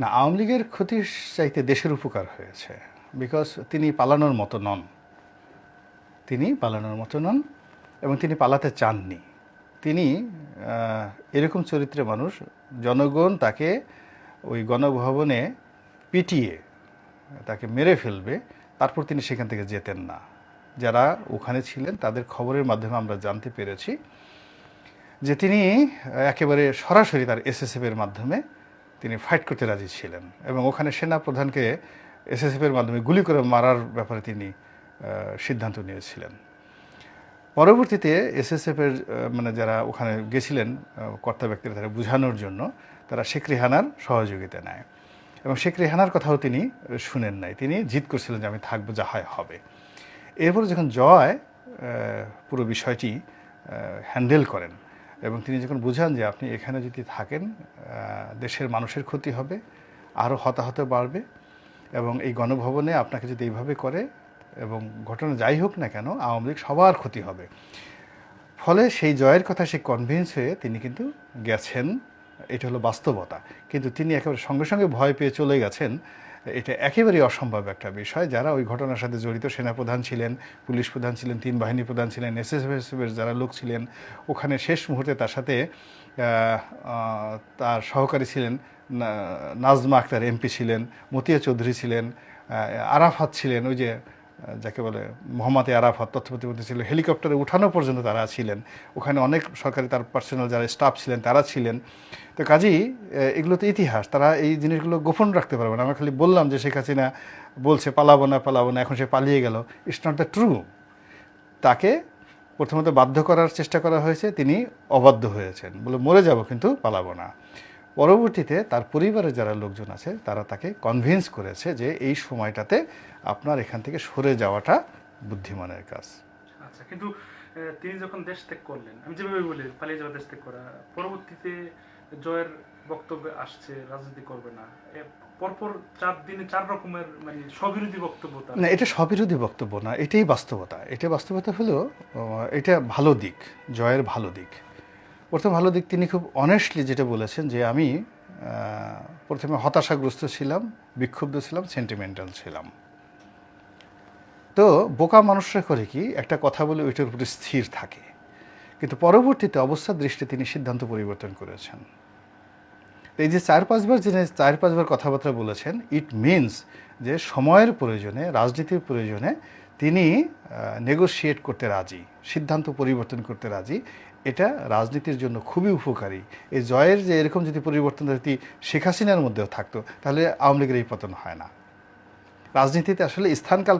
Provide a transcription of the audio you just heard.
না, আওয়ামী লীগের ক্ষতির চাইতে দেশের উপকার হয়েছে বিকজ তিনি পালানোর মতো নন। তিনি পালানোর মতো নন এবং তিনি পালাতে চাননি। তিনি এরকম চরিত্রে মানুষ, জনগণ তাকে ওই গণভবনে পিটিয়ে, তাকে মেরে ফেলবে, তারপর তিনি সেখান থেকে যেতেন না। যারা ওখানে ছিলেন, তাদের খবরের মাধ্যমে আমরা জানতে পেরেছি যে তিনি একেবারে সরাসরি তার এসএসএফ এর মাধ্যমে তিনি ফাইট করতে রাজি ছিলেন এবং ওখানে সেনা প্রধানকে এসএসএফ এর মাধ্যমে গুলি করে মারার ব্যাপারে তিনি সিদ্ধান্ত নিয়েছিলেন। পরবর্তীতে এসএসএফ এর মানে যারা ওখানে গেছিলেন কর্তা ব্যক্তিরা তারা বোঝানোর জন্য তারা শেখ রেহানার সহযোগিতা নেয় এবং শেখ রেহানার কথাও তিনি শুনেন নাই। তিনি জিদ করছিলেন যে আমি থাকব যা হয় হবে। এরপর যখন জয় পুরো বিষয়টি হ্যান্ডেল করেন এবং তিনি যখন বুঝান যে আপনি এখানে যদি থাকেন দেশের মানুষের ক্ষতি হবে, আরও হতাহত বাড়বে এবং এই গণভবনে আপনাকে যদি এইভাবে করে এবং ঘটনা যাই হোক না কেন, আওয়ামী লীগ সবার ক্ষতি হবে। ফলে সেই জয়ের কথা সে কনভিন্স হয়ে তিনি কিন্তু গেছেন। এটা হলো বাস্তবতা। কিন্তু তিনি একেবারে সঙ্গে সঙ্গে ভয় পেয়ে চলে গেছেন। এটা একেবারেই অসম্ভব একটা বিষয়। যারা ওই ঘটনার সাথে জড়িত, সেনাপ্রধান ছিলেন, পুলিশ প্রধান ছিলেন, তিন বাহিনী প্রধান ছিলেন, এসএসএফের যারা লোক ছিলেন, ওখানে শেষ মুহূর্তে তার সাথে তার সহকারী ছিলেন নাজমা আক্তার এমপি ছিলেন, মতিয়া চৌধুরী ছিলেন আরাফাত ছিলেন, ওই যে যাকে বলে মোহাম্মদ আরাফাত তথ্য প্রতিমন্ত্রী ছিল, হেলিকপ্টারে উঠানো পর্যন্ত তারা ছিলেন। ওখানে অনেক সরকারি তার পার্সোনাল যারা স্টাফ ছিলেন, তারা ছিলেন। তো কাজেই এগুলো তো ইতিহাস, তারা এই জিনিসগুলো গোপন রাখতে পারবে না। আমরা খালি বললাম যে শেখ হাসিনা বলছে, পালাবো না পালাবো না, এখন সে পালিয়ে গেল। ইটস নট দ্য ট্রু তাকে প্রথমত বাধ্য করার চেষ্টা করা হয়েছে, তিনি অবাধ্য হয়েছেন। বলে মরে যাব, কিন্তু পালাবো না। পরবর্তীতে তার পরিবারের যারা লোকজন আছে তারা তাকে কনভিন্স করেছে যে এই সময়টাতে আপনার এখান থেকে সরে যাওয়াটা বুদ্ধিমানের কাজ। আচ্ছা কিন্তু তিনি যখন দেশ ত্যাগ করলেন আমি যেভাবে বলি পালিয়ে যাওয়া দেশ ত্যাগ করা পরবর্তীতে জয়ের বক্তব্য আসছে রাজনীতি করবে না পরপর চার দিনে চার রকমের মানে স্ববিরোধী বক্তব্য না এটা সবিরোধী বক্তব্য না এটাই বাস্তবতা। এটা বাস্তবতা হলো এটা ভালো দিক জয়ের ভালো দিক। প্রথম ভালো দিক, তিনি খুব অনেস্টলি যেটা বলেছেন যে আমি প্রথমে হতাশাগ্রস্ত ছিলাম, বিক্ষুব্ধ ছিলাম সেন্টিমেন্টাল ছিলাম। তো বোকা মানুষরা করে কি, একটা কথা বলে ওইটার উপরে স্থির থাকে। কিন্তু পরবর্তীতে অবস্থার দৃষ্টি তিনি সিদ্ধান্ত পরিবর্তন করেছেন। এই যে চার পাঁচবার যিনি চার পাঁচবার কথাবার্তা বলেছেন ইট মিনস যে সময়ের প্রয়োজনে, রাজনীতির প্রয়োজনে তিনি নেগোসিয়েট করতে রাজি, সিদ্ধান্ত পরিবর্তন করতে রাজি। এটা রাজনীতির জন্য খুবই উপকারী। এই জয়ের যে এরকম যদি পরিবর্তন যদি শেখ হাসিনার মধ্যেও থাকতো, তাহলে আওয়ামী লীগের এই পতন হয় না। রাজনীতিতে আসলে স্থানকাল